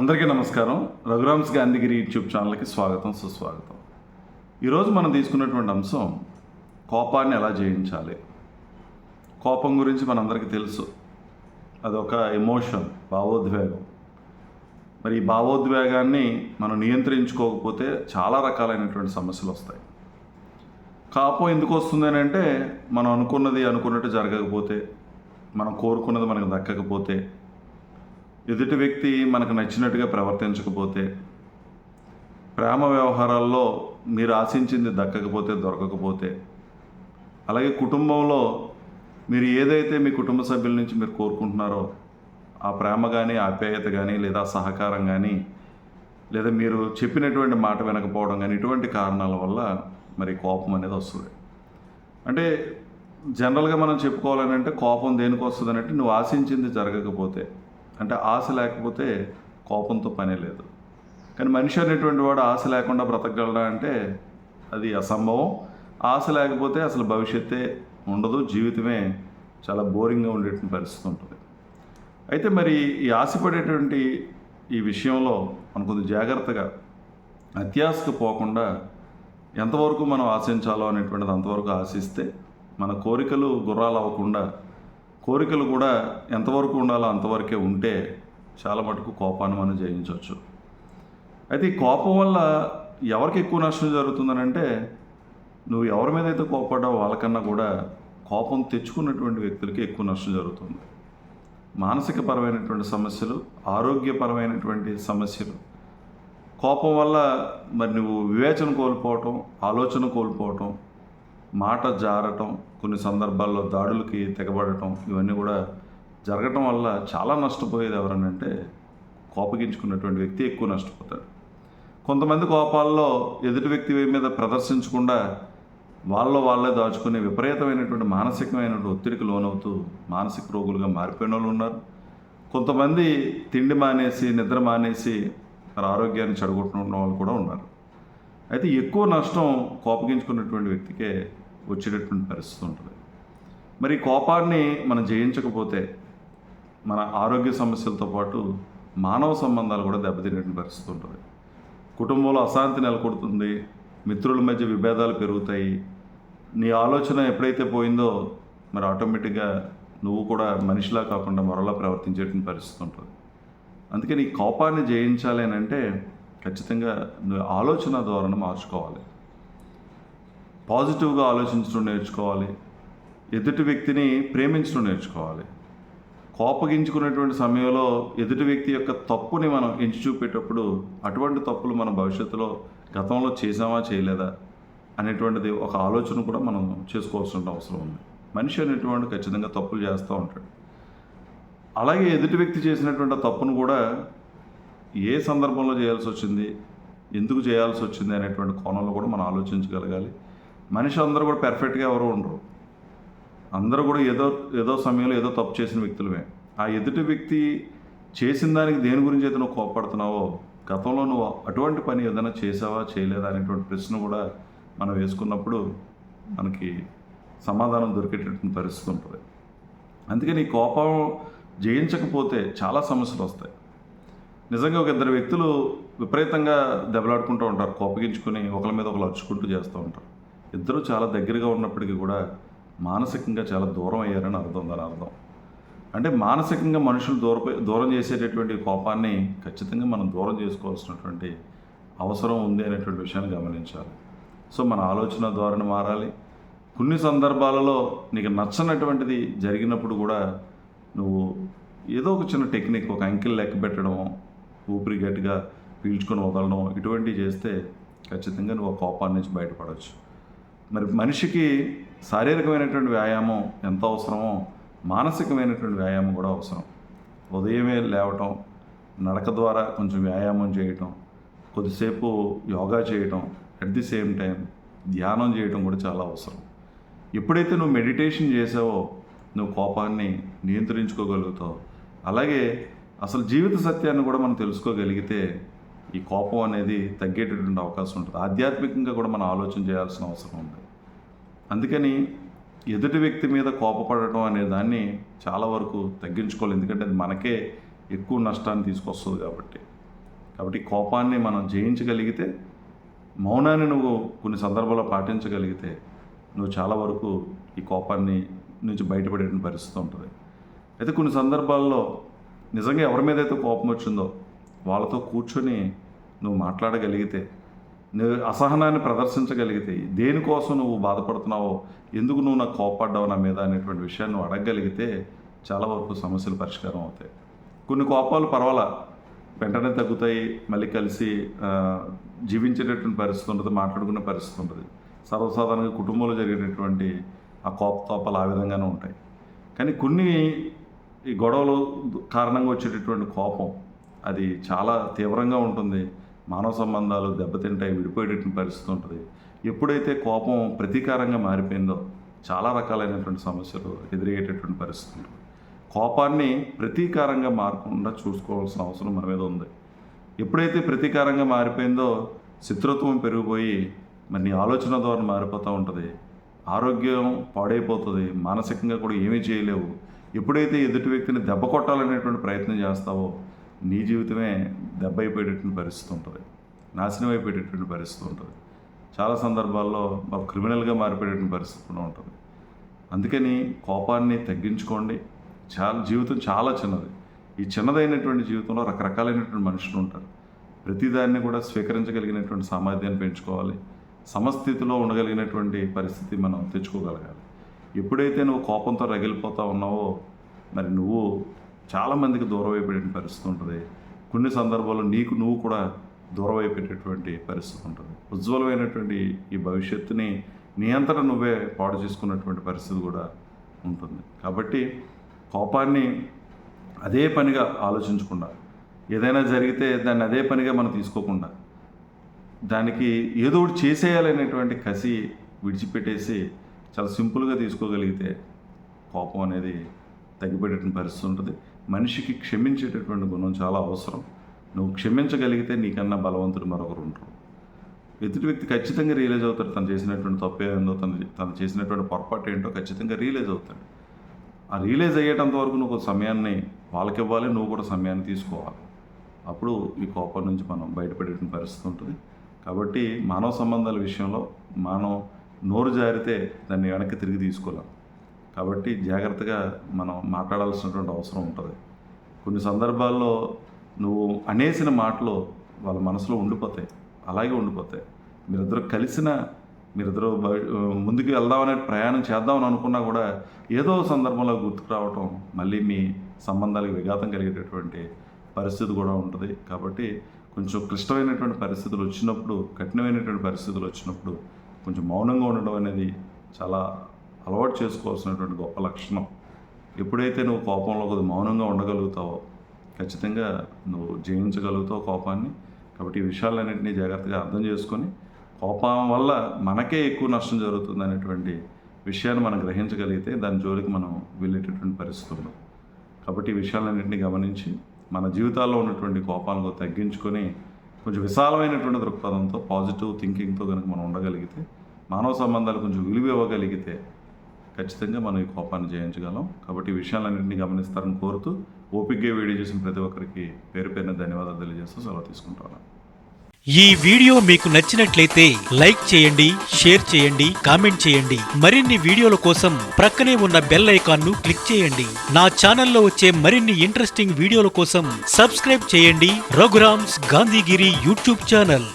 అందరికీ నమస్కారం. రఘురామ్స్ గాంధీగిరి యూట్యూబ్ ఛానల్కి స్వాగతం సుస్వాగతం. ఈరోజు మనం తీసుకున్నటువంటి అంశం కోపాన్ని ఎలా జయించాలి? కోపం గురించి మనందరికీ తెలుసు. అదొక ఎమోషన్ భావోద్వేగం. మరి ఈ భావోద్వేగాన్ని మనం నియంత్రించుకోకపోతే చాలా రకాలైనటువంటి సమస్యలు వస్తాయి. కాపం ఎందుకు వస్తుంది అని అంటే మనం అనుకున్నది అనుకున్నట్టు జరగకపోతే మనం కోరుకున్నది మనకు దక్కకపోతే ఎదుటి వ్యక్తి మనకు నచ్చినట్టుగా ప్రవర్తించకపోతే ప్రేమ వ్యవహారాల్లో మీరు ఆశించింది దక్కకపోతే దొరకకపోతే అలాగే కుటుంబంలో మీరు ఏదైతే మీ కుటుంబ సభ్యుల నుంచి మీరు కోరుకుంటున్నారో ఆ ప్రేమ కానీ ఆప్యాయత కానీ లేదా సహకారం కానీ లేదా మీరు చెప్పినటువంటి మాట వినకపోవడం కానీ ఇటువంటి కారణాల వల్ల మరి కోపం అనేది వస్తుంది. అంటే జనరల్గా మనం చెప్పుకోవాలని అంటే కోపం దేనికి వస్తుంది అంటే నువ్వు ఆశించింది జరగకపోతే అంటే ఆశ లేకపోతే కోపంతో పనే లేదు. కానీ మనిషి అనేటువంటి వాడు ఆశ లేకుండా బ్రతకగలడా అంటే అది అసంభవం. ఆశ లేకపోతే అసలు భవిష్యత్తే ఉండదు. జీవితమే చాలా బోరింగ్గా ఉండేటువంటి పరిస్థితి ఉంటుంది. అయితే మరి ఈ ఆశపడేటువంటి ఈ విషయంలో మనం కొంచెం జాగ్రత్తగా అత్యాశకు పోకుండా ఎంతవరకు మనం ఆశించాలో అనేటువంటిది అంతవరకు ఆశిస్తే మన కోరికలు గుర్రాలు అవ్వకుండా కోరికలు కూడా ఎంతవరకు ఉండాలో అంతవరకే ఉంటే చాలా మటుకు కోపాన్ని మనం జయించవచ్చు. అయితే ఈ కోపం వల్ల ఎవరికి ఎక్కువ నష్టం జరుగుతుందనంటే నువ్వు ఎవరి మీద అయితే కోపడ్డావు వాళ్ళకన్నా కూడా కోపం తెచ్చుకున్నటువంటి వ్యక్తులకి ఎక్కువ నష్టం జరుగుతుంది. మానసిక పరమైనటువంటి సమస్యలు ఆరోగ్యపరమైనటువంటి సమస్యలు. కోపం వల్ల మరి నువ్వు వివేచన కోల్పోవటం ఆలోచన కోల్పోవటం మాట జారటం కొన్ని సందర్భాల్లో దాడులకి తెగబడటం ఇవన్నీ కూడా జరగటం వల్ల చాలా నష్టపోయేది ఎవరనంటే కోపగించుకున్నటువంటి వ్యక్తి ఎక్కువ నష్టపోతాడు. కొంతమంది కోపాల్లో ఎదుటి వ్యక్తి మీద ప్రదర్శించకుండా వాళ్ళలో వాళ్ళే దాచుకునే విపరీతమైనటువంటి మానసికమైనటువంటి ఒత్తిడికి లోనవుతూ మానసిక రోగులుగా మారిపోయిన వాళ్ళు ఉన్నారు. కొంతమంది తిండి మానేసి నిద్ర మానేసి మరి ఆరోగ్యాన్ని చెడగొట్టుకున్న వాళ్ళు కూడా ఉన్నారు. అయితే ఎక్కువ నష్టం కోపగించుకున్నటువంటి వ్యక్తికే వచ్చేటటువంటి పరిస్థితి ఉంటుంది. మరి కోపాన్ని మనం జయించకపోతే మన ఆరోగ్య సమస్యలతో పాటు మానవ సంబంధాలు కూడా దెబ్బతినేటువంటి పరిస్థితి ఉంటుంది. కుటుంబంలో అశాంతి నెలకొడుతుంది మిత్రుల మధ్య విభేదాలు పెరుగుతాయి. నీ ఆలోచన ఎప్పుడైతే పోయిందో మరి ఆటోమేటిక్గా నువ్వు కూడా మనిషిలా కాకుండా మరోలా ప్రవర్తించేటువంటి పరిస్థితి ఉంటుంది. అందుకే నీ కోపాన్ని జయించాలి అని అంటే ఖచ్చితంగా నువ్వు ఆలోచన ధోరణి మార్చుకోవాలి. పాజిటివ్గా ఆలోచించడం నేర్చుకోవాలి. ఎదుటి వ్యక్తిని ప్రేమించడం నేర్చుకోవాలి. కోపగించుకున్నటువంటి సమయంలో ఎదుటి వ్యక్తి యొక్క తప్పుని మనం ఎంచి చూపేటప్పుడు అటువంటి తప్పులు మన భవిష్యత్తులో గతంలో చేసామా చేయలేదా అనేటువంటిది ఒక ఆలోచన కూడా మనం చేసుకోవాల్సిన అవసరం ఉంది. మనిషి అనేటువంటి ఖచ్చితంగా తప్పులు చేస్తూ ఉంటాడు. అలాగే ఎదుటి వ్యక్తి చేసినటువంటి తప్పును కూడా ఏ సందర్భంలో చేయాల్సి వచ్చింది ఎందుకు చేయాల్సి వచ్చింది అనేటువంటి కోణంలో కూడా మనం ఆలోచించగలగాలి. మనిషి అందరూ కూడా పెర్ఫెక్ట్గా ఎవరు ఉండరు. అందరూ కూడా ఏదో ఏదో సమయంలో ఏదో తప్పు చేసిన వ్యక్తులమే. ఆ ఎదుటి వ్యక్తి చేసిన దానికి దేని గురించి అయితే నువ్వు కోపడుతున్నావో గతంలో నువ్వు అటువంటి పని ఏదైనా చేసావా చేయలేదా అనేటువంటి ప్రశ్న కూడా మనం వేసుకున్నప్పుడు మనకి సమాధానం దొరికేటటువంటి పరిస్థితి ఉంటుంది. అందుకని కోపం జయించకపోతే చాలా సమస్యలు వస్తాయి. నిజంగా ఒక ఇద్దరు వ్యక్తులు విపరీతంగా దెబ్బలాడుకుంటూ ఉంటారు. కోపగించుకొని ఒకరి మీద ఒకరు అరుచుకుంటూ చేస్తూ ఉంటారు. ఇద్దరు చాలా దగ్గరగా ఉన్నప్పటికీ కూడా మానసికంగా చాలా దూరం అయ్యారని అర్థం దాని అర్థం. అంటే మానసికంగా మనుషులు దూర దూరం చేసేటటువంటి కోపాన్ని ఖచ్చితంగా మనం దూరం చేసుకోవాల్సినటువంటి అవసరం ఉంది అనేటువంటి విషయాన్ని గమనించాలి. సో మన ఆలోచన ధోరణి మారాలి. కొన్ని సందర్భాలలో నీకు నచ్చనటువంటిది జరిగినప్పుడు కూడా నువ్వు ఏదో ఒక చిన్న టెక్నిక్ ఒక అంకిల్ లెక్క పెట్టడం ఊపిరి గట్టిగా పీల్చుకొని వదలడం ఇటువంటివి చేస్తే ఖచ్చితంగా నువ్వు ఆ కోపాన్ని నుంచి బయటపడవచ్చు. మరి మనిషికి శారీరకమైనటువంటి వ్యాయామం ఎంత అవసరమో మానసికమైనటువంటి వ్యాయామం కూడా అవసరం. ఉదయమే లేవటం నడక ద్వారా కొంచెం వ్యాయామం చేయటం కొద్దిసేపు యోగా చేయటం అట్ ది సేమ్ టైం ధ్యానం చేయటం కూడా చాలా అవసరం. ఎప్పుడైతే నువ్వు మెడిటేషన్ చేసావో నువ్వు కోపాన్ని నియంత్రించుకోగలుగుతావు. అలాగే అసలు జీవిత సత్యాన్ని కూడా మనం తెలుసుకోగలిగితే ఈ కోపం అనేది తగ్గేటటువంటి అవకాశం ఉంటుంది. ఆధ్యాత్మికంగా కూడా మనం ఆలోచన చేయాల్సిన అవసరం ఉంది అందుకని ఎదుటి వ్యక్తి మీద కోపపడటం అనే దాన్ని చాలా వరకు తగ్గించుకోవాలి. ఎందుకంటే అది మనకే ఎక్కువ నష్టాన్ని తీసుకొస్తుంది కాబట్టి. కాబట్టి కోపాన్ని మనం జయించగలిగితే మౌనాన్ని నువ్వు కొన్ని సందర్భాల్లో పాటించగలిగితే నువ్వు చాలా వరకు ఈ కోపాన్ని నుంచి బయటపడే పరిస్థితి ఉంటుంది. అయితే కొన్ని సందర్భాల్లో నిజంగా ఎవరి మీద అయితే కోపం వచ్చిందో వాళ్ళతో కూర్చొని నువ్వు మాట్లాడగలిగితే నువ్వు అసహనాన్ని ప్రదర్శించగలిగితే దేనికోసం నువ్వు బాధపడుతున్నావో ఎందుకు నువ్వు నాకు కోపడ్డావు నా మీద అనేటువంటి విషయాన్ని నువ్వు అడగగలిగితే చాలా వరకు సమస్యలు పరిష్కారం అవుతాయి. కొన్ని కోపాలు పర్వాలా? వెంటనే తగ్గుతాయి మళ్ళీ కలిసి జీవించేటటువంటి పరిస్థితి ఉంటుంది మాట్లాడుకునే పరిస్థితి ఉంటుంది సర్వసాధారణంగా కుటుంబంలో జరిగేటటువంటి ఆ కోపతాపాలు ఆ విధంగానే ఉంటాయి. కానీ కొన్ని ఈ గొడవలు కారణంగా వచ్చేటటువంటి కోపం అది చాలా తీవ్రంగా ఉంటుంది. మానవ సంబంధాలు దెబ్బతింటాయి విడిపోయేటటువంటి పరిస్థితి ఉంటుంది. ఎప్పుడైతే కోపం ప్రతీకారంగా మారిపోయిందో చాలా రకాలైనటువంటి సమస్యలు ఎదురయ్యేటటువంటి పరిస్థితి ఉంటుంది. కోపాన్ని ప్రతీకారంగా మారకుండా చూసుకోవాల్సిన అవసరం మన మీద ఉంది. ఎప్పుడైతే ప్రతీకారంగా మారిపోయిందో శత్రుత్వం పెరిగిపోయి మరి నీ ఆలోచన ద్వారా మారిపోతూ ఉంటుంది. ఆరోగ్యం పాడైపోతుంది. మానసికంగా కూడా ఏమీ చేయలేవు. ఎప్పుడైతే ఎదుటి వ్యక్తిని దెబ్బ కొట్టాలనేటువంటి ప్రయత్నం చేస్తావో నీ జీవితమే దెబ్బ అయిపోయేటటువంటి పరిస్థితి ఉంటుంది నాశనం అయిపోయేటటువంటి పరిస్థితి ఉంటుంది చాలా సందర్భాల్లో మాకు క్రిమినల్గా మారిపోయేటటువంటి పరిస్థితి కూడా ఉంటుంది. అందుకని కోపాన్ని తగ్గించుకోండి. చాలా జీవితం చాలా చిన్నది. ఈ చిన్నదైనటువంటి జీవితంలో రకరకాలైనటువంటి మనుషులు ఉంటారు. ప్రతిదాన్ని కూడా స్వీకరించగలిగినటువంటి సామర్థ్యాన్ని పెంచుకోవాలి. సమస్థితిలో ఉండగలిగినటువంటి పరిస్థితి మనం తెచ్చుకోగలగాలి. ఎప్పుడైతే నువ్వు కోపంతో రగిలిపోతా ఉన్నావో మరి నువ్వు చాలామందికి దూరం పరిస్థితి ఉంటుంది. కొన్ని సందర్భాల్లో నీకు నువ్వు కూడా దూరం అయిపోయేటటువంటి పరిస్థితి ఉంటుంది. ఉజ్వలమైనటువంటి ఈ భవిష్యత్తుని నీ అంతటా నువ్వే పాడు చేసుకున్నటువంటి పరిస్థితి కూడా ఉంటుంది. కాబట్టి కోపాన్ని అదే పనిగా ఆలోచించకుండా ఏదైనా జరిగితే దాన్ని అదే పనిగా మనం తీసుకోకుండా దానికి ఏదో ఒకటి చేసేయాలనేటువంటి కసి విడిచిపెట్టేసి చాలా సింపుల్గా తీసుకోగలిగితే కోపం అనేది తగ్గిపెట్టిన పరిస్థితి ఉంటుంది. మనిషికి క్షమించేటటువంటి గుణం చాలా అవసరం. నువ్వు క్షమించగలిగితే నీకన్నా బలవంతుడు మరొకరు ఉంటారు ఎదుటి వ్యక్తి ఖచ్చితంగా రియలైజ్ అవుతాడు తను చేసినటువంటి తప్పు ఏందో తను తను చేసినటువంటి పొరపాటు ఏంటో ఖచ్చితంగా రియలైజ్ అవుతాడు. ఆ రియలైజ్ అయ్యేటంత వరకు నువ్వు ఒక సమయాన్ని వాళ్ళకి ఇవ్వాలి నువ్వు కూడా సమయాన్ని తీసుకోవాలి. అప్పుడు ఈ కోపం నుంచి మనం బయటపడేటువంటి పరిస్థితి ఉంటుంది. కాబట్టి మానవ సంబంధాల విషయంలో మనం నోరు జారితే దాన్ని వెనక్కి తిరిగి తీసుకోలేం. కాబట్టి జాగ్రత్తగా మనం మాట్లాడాల్సినటువంటి అవసరం ఉంటుంది. కొన్ని సందర్భాల్లో నువ్వు అనేసిన మాటలు వాళ్ళ మనసులో ఉండిపోతాయి. అలాగే ఉండిపోతాయి. మీరిద్దరు కలిసిన మీరిద్దరు ముందుకు వెళ్దామనే ప్రయాణం చేద్దామని అనుకున్నా కూడా ఏదో సందర్భంలో గుర్తుకు రావటం మళ్ళీ మీ సంబంధాలకు విఘాతం కలిగేటటువంటి పరిస్థితి కూడా ఉంటుంది. కాబట్టి కొంచెం క్లిష్టమైనటువంటి పరిస్థితులు వచ్చినప్పుడు కఠినమైనటువంటి పరిస్థితులు వచ్చినప్పుడు కొంచెం మౌనంగా ఉండడం అనేది చాలా అలవాటు చేసుకోవాల్సినటువంటి గొప్ప లక్షణం. ఎప్పుడైతే నువ్వు కోపంలో కొద్ది మౌనంగా ఉండగలుగుతావో ఖచ్చితంగా నువ్వు జయించగలుగుతావు కోపాన్ని. కాబట్టి ఈ విషయాలన్నింటినీ జాగ్రత్తగా అర్థం చేసుకొని కోపం వల్ల మనకే ఎక్కువ నష్టం జరుగుతుంది అనేటువంటి విషయాన్ని మనం గ్రహించగలిగితే దాని జోలికి మనం వెళ్ళేటటువంటి పరిస్థితి కాబట్టి ఈ విషయాలన్నింటినీ గమనించి మన జీవితాల్లో ఉన్నటువంటి కోపాలను తగ్గించుకొని కొంచెం విశాలమైనటువంటి దృక్పథంతో పాజిటివ్ థింకింగ్తో కనుక మనం ఉండగలిగితే మానవ సంబంధాలు కొంచెం విలువ ఇవ్వగలిగితే ఖచ్చితంగా మనం ఈ కోపాన్ని జయించగలం. కాబట్టి ఈ విషయాలన్నింటినీ గమనిస్తారని కోరుతూ ఓపిక్గా వీడియో చేసిన ప్రతి ఒక్కరికి పేరు పేరున ధన్యవాదాలు తెలియజేస్తూ సెలవు తీసుకుంటాను ఈ వీడియో మీకు నచ్చినట్లయితే లైక్ చేయండి షేర్ చేయండి కామెంట్ చేయండి. మరిన్ని వీడియోల కోసం ప్రక్కనే ఉన్న బెల్ ఐకాన్ను క్లిక్ చేయండి. నా ఛానల్లో వచ్చే మరిన్ని ఇంట్రెస్టింగ్ వీడియోల కోసం సబ్స్క్రైబ్ చేయండి. Raghuram's Gandhigiri YouTube channel.